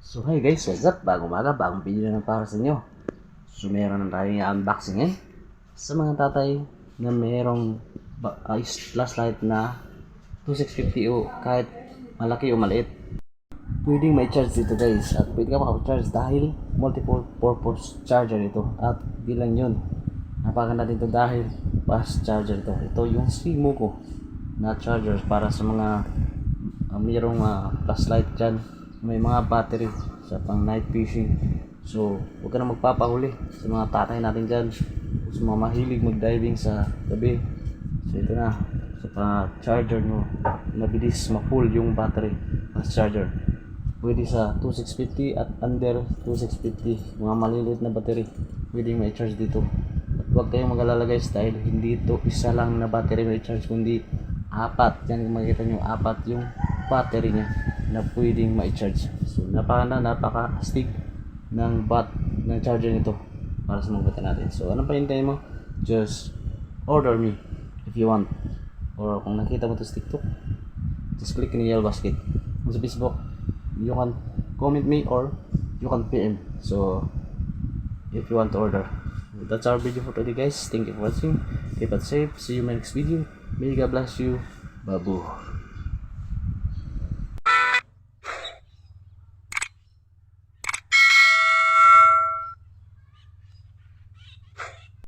So hey guys, what's up? Bagong umaga, bagong video na para sa inyo. So meron na tayong unboxing ngayon. Sa mga tatay na merong uh, flashlight na 2650 o kahit malaki o maliit. Pwedeng may charge dito guys at pwede ka makapag-charge dahil multiple purpose charger ito at di lang yun. Napakaganda dito dahil fast charger ito. Ito yung Simo ko na charger para sa mga uh, mayroong uh, flashlight dyan may mga battery sa pang night fishing so huwag ka na magpapahuli sa mga tatay natin dyan. Sa mga mahilig mag diving sa gabi. So ito na. Sa pa charger no mabilis ma-full yung battery fast charger. Pwede sa 2650 at under 2650 mga maliliit na battery pwede may charge dito. At huwag kayong mag-alala guys dahil hindi ito isa lang na battery may charge kundi apat. Yan makikita nyo apat yung battery niya na pwedeng ma-charge. So napaka napaka stick ng bat ng charger nito para sa mga bata natin. So anong pahintayin mo? Just order me if you want. Or kung nakita mo to sa tiktok just click in the yellow basket. Kung sa facebook you can comment me or you can PM so if you want to order. That's our video for today guys. Thank you for watching. Keep it safe. See you in my next video. May God bless you. Babu